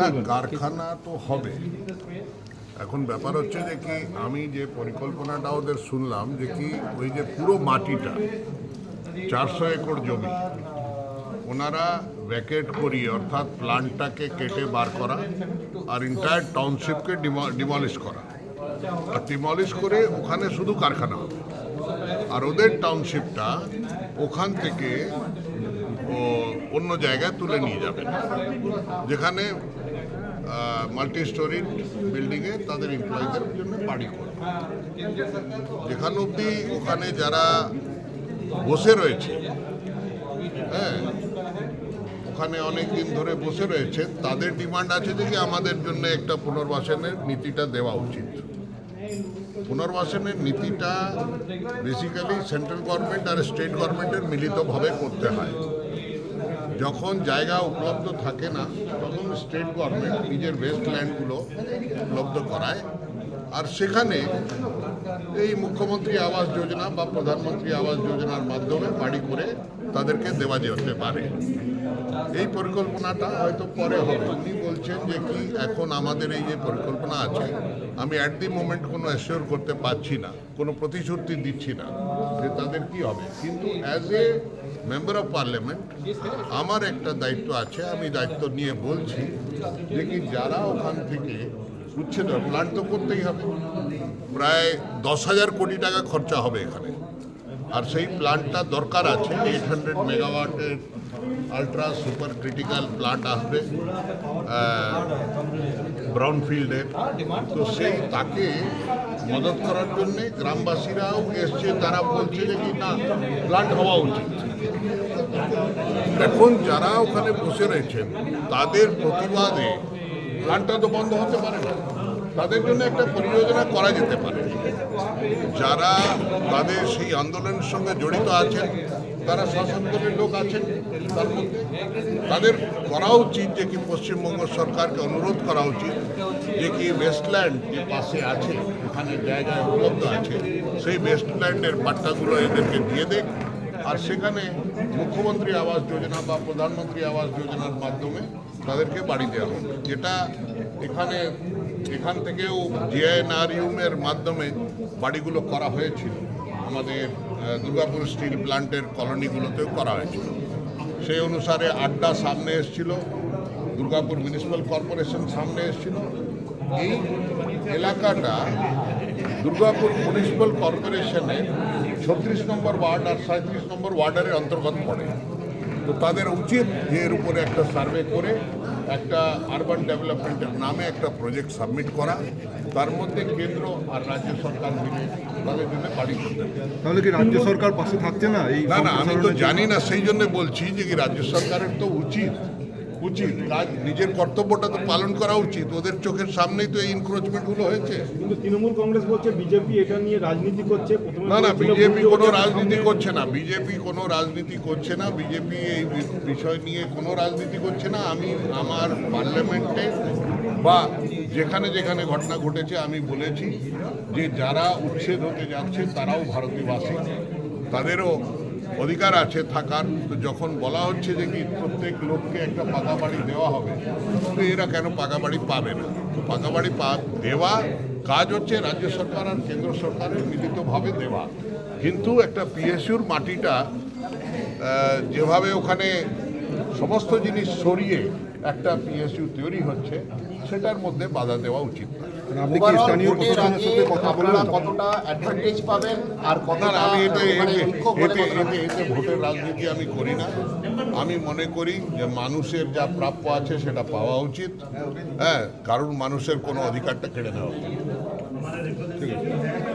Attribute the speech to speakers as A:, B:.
A: না, কারখানা তো হবে। এখন ব্যাপার হচ্ছে যে কি, আমি যে পরিকল্পনাটা ওদের শুনলাম যে কি, ওই যে পুরো মাটিটা, চারশো একর জমি, ওনারা ভ্যাকেট করিয়ে অর্থাৎ প্লান্টটাকে কেটে বার করা আর ইন্টায়ার টাউনশিপকে ডিমলিশ করা। আর ডিমলিশ করে ওখানে শুধু কারখানা হবে। আর ওদের টাউনশিপটা ওখান থেকে অন্য জায়গায় তুলে নিয়ে যাবে। যেখানে মাল্টি স্টোরি বিল্ডিংয়ে তাদের এমপ্লয়ীদের জন্য বাড়ি করবে। যেখানে অবধি ওখানে যারা বসে রয়েছে হ্যাঁ ওখানে অনেক দিন ধরে বসে রয়েছে, তাদের ডিমান্ড আছে যে আমাদের জন্য একটা পুনর্বাসনের নীতিটা দেওয়া উচিত। পুনর্বাসনের নীতিটা বেসিক্যালি সেন্ট্রাল গভর্নমেন্ট আর স্টেট গভর্নমেন্টের মিলিতভাবে করতে হয়। যখন জায়গা উপলব্ধ থাকে না, তখন স্টেট গভর্নমেন্ট নিজের ওয়েস্টল্যান্ডগুলো উপলব্ধ করায়। আর সেখানে এই মুখ্যমন্ত্রী আবাস যোজনা বা প্রধানমন্ত্রী আবাস যোজনার মাধ্যমে বাড়ি করে তাদেরকে দেওয়া যেতে পারে। এই পরিকল্পনাটা হয়তো পরে হবে। উনি বলছেন যে, কি এখন আমাদের এই যে পরিকল্পনা আছে, আমি অ্যাট দি মোমেন্ট কোনো অ্যাসিওর করতে পারছি না, কোনো প্রতিশ্রুতি দিচ্ছি না যে তাদের কি হবে। কিন্তু as a member of parliament আমার একটা দায়িত্ব আছে, আমি দায়িত্ব নিয়ে বলছি যে, কি যারা ওখান থেকে উচ্ছেদ প্ল্যান্ট তো করতেই হবে। প্রায় দশ হাজার কোটি টাকা খরচা হবে এখানে। আর সেই প্ল্যান্টটা দরকার আছে এইট হান্ড্রেড মেগাওয়াটের আলট্রা সুপার ক্রিটিক্যাল প্ল্যান্ট আসবে ব্রাউনফিল্ডের তো সেই তাকে মদত করার জন্যে গ্রামবাসীরাও এসছে, তারা বলছে যে কি না প্ল্যান্ট হওয়া উচিত। এখন যারা ওখানে বসে রয়েছেন, তাদের প্রতিবাদে প্ল্যান্টটা তো বন্ধ হতে পারে না। তাদের জন্য একটা পরিযোজনা করা যেতে পারে। যারা তাদের সেই আন্দোলনের সঙ্গে জড়িত আছেন, তারা শাসন দলের লোক আছেন, তার মধ্যে তাদের করা উচিত যে কি পশ্চিমবঙ্গ সরকারকে অনুরোধ করা উচিত যে কি ওয়েস্টল্যান্ড যে পাশে আছে, ওখানে জায়গায় উপলব্ধ আছে, সেই ওয়েস্টল্যান্ডের পাট্টাগুলো এদেরকে দিয়ে দেখ। আর সেখানে মুখ্যমন্ত্রী আবাস যোজনা বা প্রধানমন্ত্রী আবাস যোজনার মাধ্যমে তাদেরকে বাড়ি দেওয়া হবে যেটা এখানে, এখান থেকেও জিআইএনআরইউমের মাধ্যমে বাড়িগুলো করা হয়েছিল। আমাদের দুর্গাপুর স্টিল প্ল্যান্টের কলোনিগুলোতেও করা হয়েছিল। সেই অনুসারে আড্ডা সামনে এসেছিল, দুর্গাপুর মিউনিসিপ্যাল কর্পোরেশন সামনে এসেছিল। এই এলাকাটা দুর্গাপুর মিউনিসিপ্যাল কর্পোরেশনের ছত্রিশ নম্বর ওয়ার্ড আর সাঁত্রিশ নম্বর ওয়ার্ডের অন্তর্গত পড়ে। তো তাদের উচিত যে এর উপরে একটা সার্ভে করে একটা আরবান ডেভেলপমেন্টের নামে একটা প্রজেক্ট সাবমিট করা। তার মধ্যে কেন্দ্র আর রাজ্য সরকার মিলে তাদের জন্য বাড়ি করতে।
B: তাহলে কি রাজ্য সরকার পাশে থাকছে না? এই
A: না না আমি তো জানি না সেই জন্য বলছি যে কি রাজ্য সরকারের তো উচিত উচিত। কাজ নিজের কর্তব্যটা তো পালন করা উচিত। ওদের চোখের সামনেই তো এই ইনক্রোচমেন্টগুলো হয়েছে।
C: কিন্তু তৃণমূল কংগ্রেস বলছে বিজেপি এটা নিয়ে রাজনীতি করছে
A: না না বিজেপি কোনো রাজনীতি করছে না। বিজেপি কোনো রাজনীতি করছে না। বিজেপি এই বিষয় নিয়ে কোনো রাজনীতি করছে না। আমি আমার পার্লামেন্টে বা যেখানে যেখানে ঘটনা ঘটেছে আমি বলেছি যে যারা উচ্ছেদ হতে যাচ্ছে তারাও ভারতীয়বাসী। তাদেরও অধিকার আছে থাকার, তো যখন বলা হচ্ছে যে কি প্রত্যেক লোককে একটা পাকা বাড়ি দেওয়া হবে, তো এরা কেন পাকা বাড়ি পাবে না তো পাকা বাড়ি পা, দেওয়া কাজ হচ্ছে রাজ্য সরকার আর কেন্দ্র সরকারের মিলিতভাবে দেওয়া কিন্তু একটা পিএসইউর মাটিটা যেভাবে ওখানে সমস্ত জিনিস সরিয়ে একটা পিএসইউ তৈরি হচ্ছে, সেটার মধ্যে বাধা দেওয়া উচিত না।
B: আপনি কি স্থানীয় প্রশাসনের সাথে কথা বললেন
D: কতটা অ্যাডভান্টেজ পাবেন আর কতটা
A: আমি এতে
D: মানে
A: এতে এতে এতে এতে ভোটের রাজনীতি আমি করি না। আমি মনে করি যে মানুষের যা প্রাপ্য আছে সেটা পাওয়া উচিত। হ্যাঁ কারণ মানুষের কোনো অধিকারটা কেড়ে নেওয়া উচিত।